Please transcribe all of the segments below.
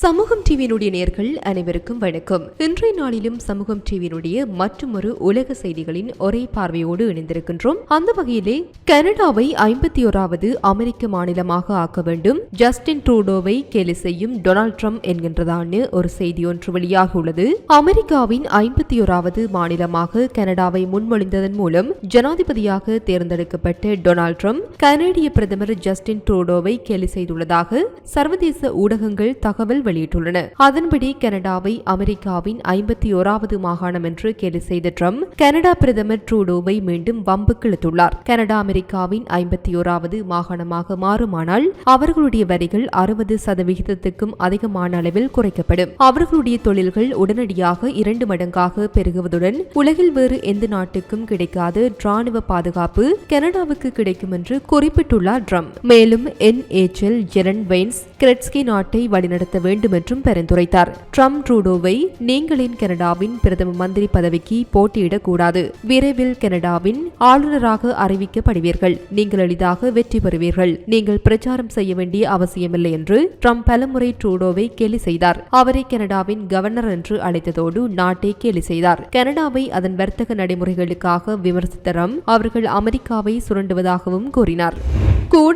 சமூகம் டிவியினுடைய நேர்கள் அனைவருக்கும் வணக்கம். இன்றைய நாளிலும் சமூகம் டிவியினுடைய மற்றொரு உலக செய்திகளின் ஒரே பார்வையோடு இணைந்திருக்கின்றோம். அந்த வகையிலே கனடாவை ஐம்பத்தி ஓராவது அமெரிக்க மாநிலமாக ஆக்க வேண்டும். ஜஸ்டின் ட்ரூடோவை கேலி செய்யும் டொனால்ட் ட்ரம்ப் என்கின்றதான ஒரு செய்தி ஒன்று வெளியாகியுள்ளது அமெரிக்காவின் ஐம்பத்தி ஓராவது மாநிலமாக கனடாவை முன்மொழிந்ததன் மூலம் ஜனாதிபதியாக தேர்ந்தெடுக்கப்பட்ட டொனால்ட் ட்ரம்ப் கனேடிய பிரதமர் ஜஸ்டின் ட்ரூடோவை கேலி செய்துள்ளதாக சர்வதேச ஊடகங்கள் தகவல் வெளியிட்டுள்ளன. அதன்படி கனடாவை அமெரிக்காவின் ஐம்பத்தி ஓராவது மாகாணம் என்று கேலி செய்த ட்ரம்ப் கனடா பிரதமர் ட்ரூடோவை மீண்டும் வம்புக்கு இழுத்துள்ளார். கனடா அமெரிக்காவின் ஐம்பத்தி ஓராவது மாகாணமாக மாறுமானால் அவர்களுடைய வரிகள் அறுபது சதவிகிதத்துக்கும் அதிகமான அளவில் குறைக்கப்படும். அவர்களுடைய தொழில்கள் உடனடியாக இரண்டு மடங்காக பெருகுவதுடன் உலகில் வேறு எந்த நாட்டுக்கும் கிடைக்காத ராணுவ பாதுகாப்பு கனடாவுக்கு கிடைக்கும் என்று குறிப்பிட்டுள்ளார் ட்ரம்ப். மேலும் என்ஏஎச்எல் ஜெரன் வெயின்ஸ் கிரெட்ஸ்கி நாட்டை வழிநடத்த வேண்டும் என்றும் பரிந்துரைத்தார். ட்ரம்ப் ட்ரூடோவை நீங்களின் கனடாவின் பிரதம மந்திரி பதவிக்கு போட்டியிடக்கூடாது. விரைவில் கனடாவின் ஆளுநராக அறிவிக்கப்படுவீர்கள். நீங்கள் எளிதாக வெற்றி பெறுவீர்கள். நீங்கள் பிரச்சாரம் செய்ய வேண்டிய அவசியமில்லை என்று ட்ரம்ப் பலமுறை ட்ரூடோவை கேலி செய்தார். அவரை கனடாவின் கவர்னர் என்று அழைத்ததோடு நாட்டை கேலி செய்தார். கனடாவை அதன் வர்த்தக நடைமுறைகளுக்காக விமர்சித்த அவர்கள் அமெரிக்காவை சுரண்டுவதாகவும் கூறினார்.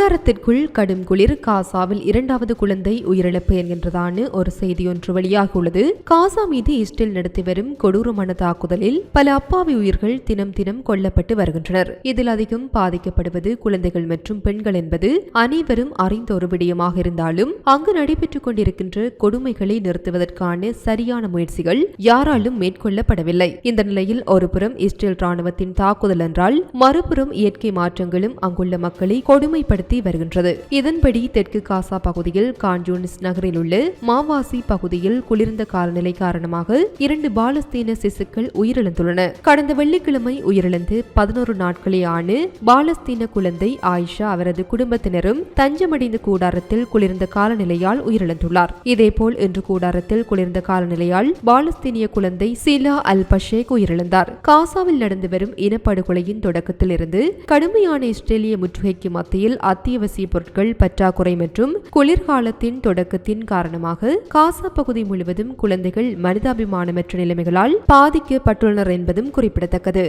வாரத்திற்குள் கடும் குளிர் காசாவில் இரண்டாவது குழந்தை உயிரிழப்பு என்கின்றதான ஒரு செய்தி ஒன்று வெளியாகியுள்ளது. காசா மீது இஸ்ரேல் நடத்தி வரும் கொடூரமான தாக்குதலில் பல அப்பாவி உயிர்கள் தினம் தினம் கொல்லப்பட்டு வருகின்றனர். இதில் அதிகம் பாதிக்கப்படுவது குழந்தைகள் மற்றும் பெண்கள் என்பது அனைவரும் அறிந்த ஒரு விடயமாக இருந்தாலும் அங்கு நடைபெற்றுக் கொண்டிருக்கின்ற கொடுமைகளை நிறுத்துவதற்கான சரியான முயற்சிகள் யாராலும் மேற்கொள்ளப்படவில்லை. இந்த நிலையில் ஒருபுறம் இஸ்ரேல் ராணுவத்தின் தாக்குதல் என்றால் மறுபுறம் இயற்கை மாற்றங்களும் அங்குள்ள மக்களை கொடுமைப்படுத்தி நடத்தி வருகின்றது. இதன்படி தெற்கு காசா பகுதியில் கான்ஜூனிஸ் நகரில் உள்ள மாவாசி பகுதியில் குளிர்ந்த காலநிலை காரணமாக இரண்டு பாலஸ்தீன சிசுக்கள் உயிரிழந்துள்ளன. கடந்த வெள்ளிக்கிழமை உயிரிழந்து பதினோரு நாட்களே ஆண்டு பாலஸ்தீன குழந்தை ஆயிஷா அவரது குடும்பத்தினரும் தஞ்சமடைந்த கூடாரத்தில் குளிர்ந்த காலநிலையால் உயிரிழந்துள்ளார். இதேபோல் இன்று கூடாரத்தில் குளிர்ந்த காலநிலையால் பாலஸ்தீனிய குழந்தை சிலா அல் பஷேக் உயிரிழந்தார். காசாவில் நடந்து வரும் இனப்படுகொலையின் தொடக்கத்தில் இருந்து கடுமையான இஸ்ரேலிய முற்றுகைக்கு மத்தியில் அத்தியாவசிய பொருட்கள் பற்றாக்குறை மற்றும் குளிர்காலத்தின் தொடக்கத்தின் காரணமாக காசா பகுதி முழுவதும் குழந்தைகள் மனிதாபிமானமற்ற நிலைமைகளால் பாதிக்கப்பட்டுள்ளனர் என்பதும் குறிப்பிடத்தக்கது.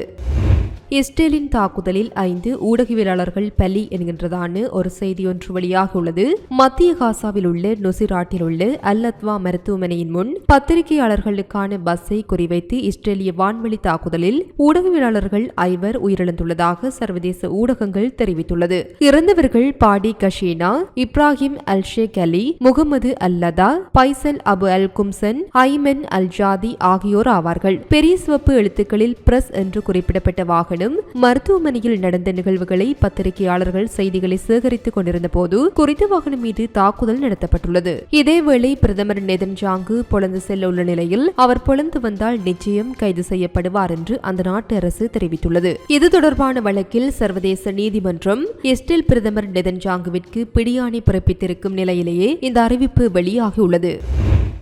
இஸ்ரேலின் தாக்குதலில் ஐந்து ஊடகவியலாளர்கள் பலி என்கின்றதான ஒரு செய்தி ஒன்று வெளியாகியுள்ளது. மத்திய காசாவில் உள்ள நொசிராட்டில் உள்ள அல்லத்வா மருத்துவமனையின் முன் பத்திரிகையாளர்களுக்கான பஸ்ஸை குறிவைத்து இஸ்ரேலிய வான்வெளி தாக்குதலில் ஊடகவியலாளர்கள் ஐவர் உயிரிழந்துள்ளதாக சர்வதேச ஊடகங்கள் தெரிவித்துள்ளது. இறந்தவர்கள் பாடி கஷீனா இப்ராஹிம் அல் ஷேக் அலி முகமது அல்லதா பைசல் அபு அல் கும்சன் ஐமன் அல் ஜாதி ஆகியோர் ஆவார்கள். பெரிய சிவப்பு எழுத்துக்களில் பிரஸ் என்று குறிப்பிடப்பட்ட வாகனம் மருத்துவமனையில் நடந்த நிகழ்வுகளை பத்திரிகையாளர்கள் செய்திகளை சேகரித்துக் கொண்டிருந்த போது குறித்த வாகனம் மீது தாக்குதல் நடத்தப்பட்டுள்ளது. இதேவேளை பிரதமர் நெதன்ஜாங்கு பொழந்து செல்ல உள்ள நிலையில் அவர் பொழந்து வந்தால் நிச்சயம் கைது செய்யப்படுவார் என்று அந்த நாட்டு அரசு தெரிவித்துள்ளது. இது தொடர்பான வழக்கில் சர்வதேச நீதிமன்றம் எஸ்டில் பிரதமர் நெதன்ஜாங்குவிற்கு பிடியாணை பிறப்பித்திருக்கும் நிலையிலேயே இந்த அறிவிப்பு வெளியாகியுள்ளது.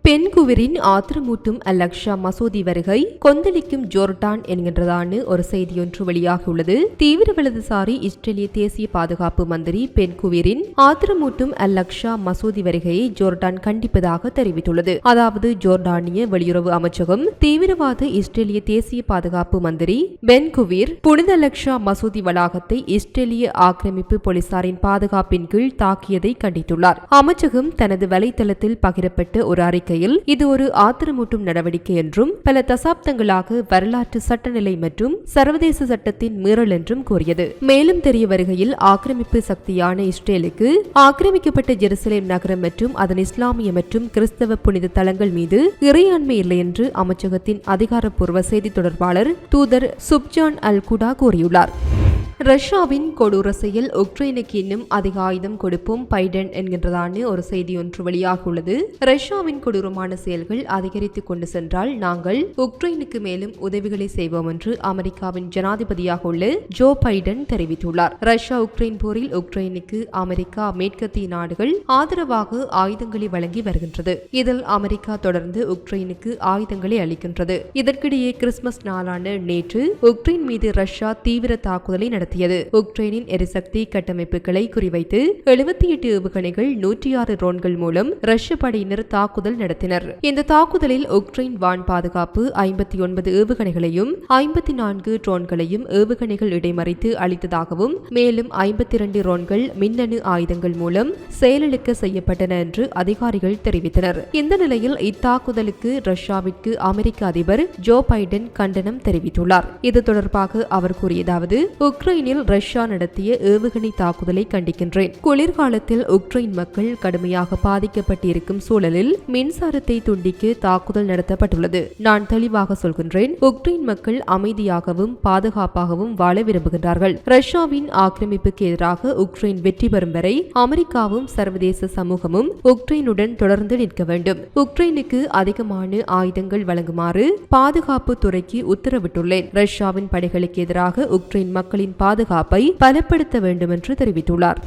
பென்குவிரின் ஆத்திரமூட்டும் அலக்ஷா மசூதி வருகை கொந்தளிக்கும் ஜோர்டான் என்கின்றதான ஒரு செய்தியொன்று வெளியாகியுள்ளது. தீவிர வலதுசாரி இஸ்ரேலிய தேசிய பாதுகாப்பு மந்திரி பென்குவிரின் ஆத்திரமூட்டும் அலக்ஷா மசூதி வருகையை ஜோர்டான் கண்டிப்பதாக தெரிவித்துள்ளது. அதாவது ஜோர்டானிய வெளியுறவு அமைச்சகம் தீவிரவாத இஸ்ரேலிய தேசிய பாதுகாப்பு மந்திரி பென்குவிர் புனித அலக்ஷா மசூதி வளாகத்தை இஸ்ரேலிய ஆக்கிரமிப்பு போலீசாரின் பாதுகாப்பின் கீழ் தாக்கியதை கண்டித்துள்ளார். அமைச்சகம் தனது வலைதளத்தில் பகிரப்பட்ட ஒரு அறிக்கை வகையில் இது ஒரு ஆத்திரமூட்டும் நடவடிக்கை என்றும் பல தசாப்தங்களாக வரலாற்று சட்டநிலை மற்றும் சர்வதேச சட்டத்தின் மீறல் என்றும் கூறியது. மேலும் தெரிய வருகையில் ஆக்கிரமிப்பு சக்தியான இஸ்ரேலுக்கு ஆக்கிரமிக்கப்பட்ட ஜெருசலேம் நகரம் மற்றும் அதன் இஸ்லாமிய மற்றும் கிறிஸ்தவ புனித தலங்கள் மீது இறையாண்மை இல்லை என்று அமைச்சகத்தின் அதிகாரப்பூர்வ செய்தி தொடர்பாளர் தூதர் சுப்ஜான் அல் குடா கூறியுள்ளார். ரஷ்யாவின் கொடூர செயல் உக்ரைனுக்கு இன்னும் அதிக ஆயுதம் கொடுப்போம் பைடன் என்கின்றதான ஒரு செய்தி ஒன்று வெளியாகியுள்ளது ரஷ்யாவின் கொடூர கொடூரமான செயல்கள் அதிகரித்து கொண்டு சென்றால் நாங்கள் உக்ரைனுக்கு மேலும் உதவிகளை செய்வோம் என்று அமெரிக்காவின் ஜனாதிபதியாக உள்ள ஜோ பைடன் தெரிவித்துள்ளார். ரஷ்யா உக்ரைன் போரில் உக்ரைனுக்கு அமெரிக்கா மேற்கத்திய நாடுகள் ஆதரவாக ஆயுதங்களை வழங்கி வருகின்றது. இதில் அமெரிக்கா தொடர்ந்து உக்ரைனுக்கு ஆயுதங்களை அளிக்கின்றது. இதற்கிடையே கிறிஸ்துமஸ் நாளான நேற்று உக்ரைன் மீது ரஷ்யா தீவிர தாக்குதலை நடத்தியது. உக்ரைனின் எரிசக்தி கட்டமைப்புகளை குறிவைத்து எழுபத்தி எட்டு ஏவுகணைகள் நூற்றி ஆறு ட்ரோன்கள் மூலம் ரஷ்ய படையினர் தாக்குதல் நடத்தினர். இந்த தாக்குதலில் உக்ரைன் வான் பாதுகாப்பு ஐம்பத்தி ஒன்பது ஏவுகணைகளையும் ஐம்பத்தி நான்கு ட்ரோன்களையும் ஏவுகணைகள் இடைமறித்து அளித்ததாகவும் மேலும் ஐம்பத்தி இரண்டு ட்ரோன்கள் மின்னணு ஆயுதங்கள் மூலம் செயலிழக்க செய்யப்பட்டன என்று அதிகாரிகள் தெரிவித்தனர். இந்த நிலையில் இத்தாக்குதலுக்கு ரஷ்யாவிற்கு அமெரிக்க அதிபர் ஜோ பைடன் கண்டனம் தெரிவித்துள்ளார். இது தொடர்பாக அவர் கூறியதாவது உக்ரைனில் ரஷ்யா நடத்திய ஏவுகணை தாக்குதலை கண்டிக்கின்றேன். குளிர்காலத்தில் உக்ரைன் மக்கள் கடுமையாக பாதிக்கப்பட்டிருக்கும் சூழலில் மின்சாரத்தை துண்டிக்க தாக்குதல் நடத்தப்பட்டுள்ளது. நான் தெளிவாக சொல்கின்றேன் உக்ரைன் மக்கள் அமைதியாகவும் பாதுகாப்பாகவும் வாழ விரும்புகின்றார்கள். ரஷ்யாவின் ஆக்கிரமிப்புக்கு எதிராக உக்ரைன் வெற்றி பெறும் வரை அமெரிக்காவும் சர்வதேச சமூகமும் உக்ரைனுடன் தொடர்ந்து நிற்க வேண்டும். உக்ரைனுக்கு அதிகமான ஆயுதங்கள் வழங்குமாறு பாதுகாப்பு துறைக்கு உத்தரவிட்டுள்ளேன். ரஷ்யாவின் படைகளுக்கு எதிராக உக்ரைன் மக்களின் பாதுகாப்பை பலப்படுத்த வேண்டும் என்று தெரிவித்துள்ளார்.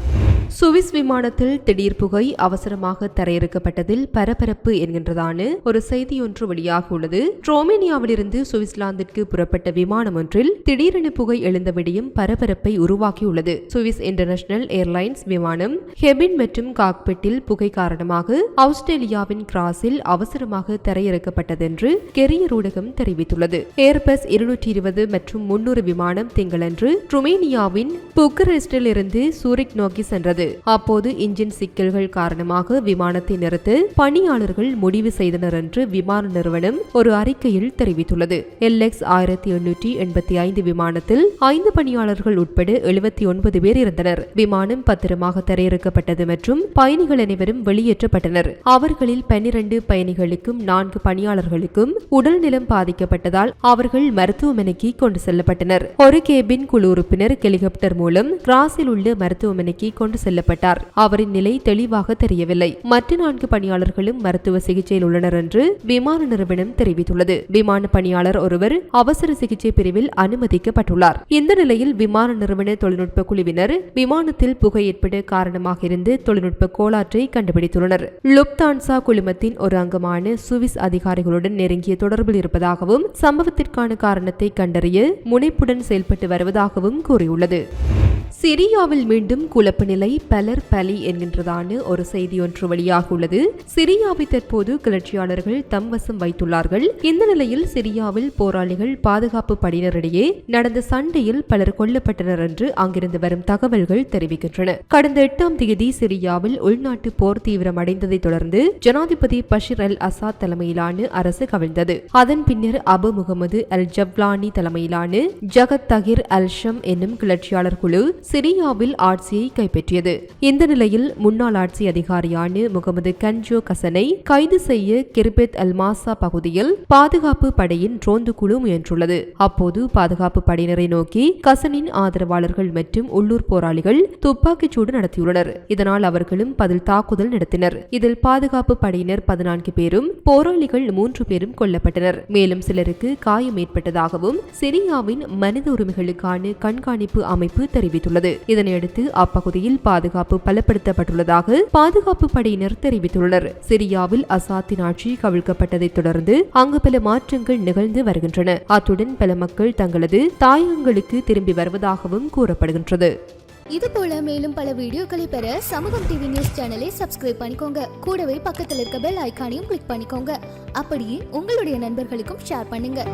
சுவிஸ் விமானத்தில் திடீர் புகை அவசரமாக தரையிறக்கப்பட்டதில் பரபரப்பு என்கின்றதான ஒரு செய்தி ஒன்று வெளியாகியுள்ளது ரோமேனியாவிலிருந்து சுவிட்சர்லாந்திற்கு புறப்பட்ட விமானம் ஒன்றில் திடீரென புகை எழுந்த விடியும் பரபரப்பை உருவாக்கியுள்ளது. சுவிஸ் இன்டர்நேஷனல் ஏர்லைன்ஸ் விமானம் ஹெபின் மற்றும் காக்பெட்டில் புகை காரணமாக ஆஸ்திரேலியாவின் கிராஸில் அவசரமாக தரையிறக்கப்பட்டதென்று கெரியர் ஊடகம் தெரிவித்துள்ளது. ஏர்பஸ் இருநூற்றி இருபது மற்றும் முன்னூறு விமானம் திங்களன்று ருமேனியாவின் புக்கரெஸ்டில் இருந்து சூரிக் நோக்கி சென்றது. அப்போது இன்ஜின் சிக்கல்கள் காரணமாக விமானத்தை நிறுத்த பணியாளர்கள் முடிவு செய்தனர் என்று விமான நிறுவனம் ஒரு அறிக்கையில் தெரிவித்துள்ளது. எல்எக்ஸ் ஆயிரத்தி எண்ணூற்றி எண்பத்தி ஐந்து விமானத்தில் ஐந்து பணியாளர்கள் உட்பட எழுபத்தி ஒன்பது பேர் இருந்தனர். விமானம் பத்திரமாக தரையிறக்கப்பட்டது மற்றும் பயணிகள் அனைவரும் வெளியேற்றப்பட்டனர். அவர்களில் பன்னிரண்டு பயணிகளுக்கும் நான்கு பணியாளர்களுக்கும் உடல்நிலம் பாதிக்கப்பட்டதால் அவர்கள் மருத்துவமனைக்கு கொண்டு செல்லப்பட்டனர். ஒரு கேபின் குழு உறுப்பினர் ஹெலிகாப்டர் மூலம் கிராஸில் உள்ள மருத்துவமனைக்கு கொண்டு செல்லப்பட்டார். அவரின் நிலை தெளிவாக தெரியவில்லை. மற்ற நான்கு பணியாளர்களும் மருத்துவ சிகிச்சையில் உள்ளனர் என்று விமான நிறுவனம் தெரிவித்துள்ளது. விமான பணியாளர் ஒருவர் அவசர சிகிச்சை பிரிவில் அனுமதிக்கப்பட்டுள்ளார். இந்த நிலையில் விமான நிறுவன தொழில்நுட்ப குழுவினர் விமானத்தில் புகை ஏற்பட காரணமாக இருந்து தொழில்நுட்ப கோளாற்றை கண்டுபிடித்துள்ளனர். லுப்தான்சா குழுமத்தின் ஒரு அங்கமான சுவிஸ் அதிகாரிகளுடன் நெருங்கிய தொடர்பில் இருப்பதாகவும் சம்பவத்திற்கான காரணத்தை கண்டறிய முனைப்புடன் செயல்பட்டு வருவதாகவும் கூறியுள்ளது. சிரியாவில் மீண்டும் குழப்ப நிலை பலர் பலி என்கின்றதான ஒரு செய்தி ஒன்று வெளியாகியுள்ளது சிரியாவை தற்போது கிளர்ச்சியாளர்கள் தம் வசம் வைத்துள்ளார்கள். இந்த நிலையில் சிரியாவில் போராளிகள் பாதுகாப்பு படையினரிடையே நடந்த சண்டையில் பலர் கொல்லப்பட்டனர் என்று அங்கிருந்து வரும் தகவல்கள் தெரிவிக்கின்றன. கடந்த எட்டாம் தேதி சிரியாவில் உள்நாட்டு போர் தீவிரமடைந்ததை தொடர்ந்து ஜனாதிபதி பஷீர் அல் அசாத் தலைமையிலான அரசு கவிழ்ந்தது. அதன் பின்னர் அபு முகமது அல் ஜவ்லானி தலைமையிலான ஜகத் தகிர் அல்ஷம் என்னும் கிளர்ச்சியாளர் குழு சிரியாவில் ஆட்சியை கைப்பற்றியது. இந்த நிலையில் முன்னாள் ஆட்சி அதிகாரியான முகமது கன்ஜோ கசனை கைது செய்ய கிர்பெத் அல்மாசா பகுதியில் பாதுகாப்பு படையின் ரோந்து குழு முயன்றுள்ளது. அப்போது பாதுகாப்பு படையினரை நோக்கி கசனின் ஆதரவாளர்கள் மற்றும் உள்ளூர் போராளிகள் துப்பாக்கிச் சூடு நடத்தியுள்ளனர். இதனால் அவர்களும் பதில் தாக்குதல் நடத்தினர். இதில் பாதுகாப்பு படையினர் பதினான்கு பேரும் போராளிகள் மூன்று பேரும் கொல்லப்பட்டனர். மேலும் சிலருக்கு காயம் ஏற்பட்டதாகவும் சிரியாவின் மனித உரிமைகளுக்கான கண்காணிப்பு அமைப்பு தெரிவித்துள்ளது. இதனையடுத்து அப்பகுதியில் பாதுகாப்பு பலப்படுத்தப்பட்டுள்ளதாக பாதுகாப்பு படையினர் தெரிவித்துள்ளனர். சிரியாவில் அசாத்தின் ஆட்சி கவிழ்க்கப்பட்டதைத் தொடர்ந்து அங்கு பல மாற்றங்கள் நிகழ்ந்து வருகின்றன. அத்துடன் பல மக்கள் தங்களது தாயகங்களுக்கு திரும்பி வருவதாகவும் கூறப்படுகின்றது. இது போல மேலும் பல வீடியோக்களை பெற சமூகம் டிவி நியூஸ் சேனலை சப்ஸ்கிரைப் பண்ணிக்கோங்க. கூடவே பக்கத்தில் இருக்க பெல் ஐகானையும் கிளிக் பண்ணிக்கோங்க. அப்படியே உங்களுடைய நண்பர்களுக்கும் ஷேர் பண்ணுங்க.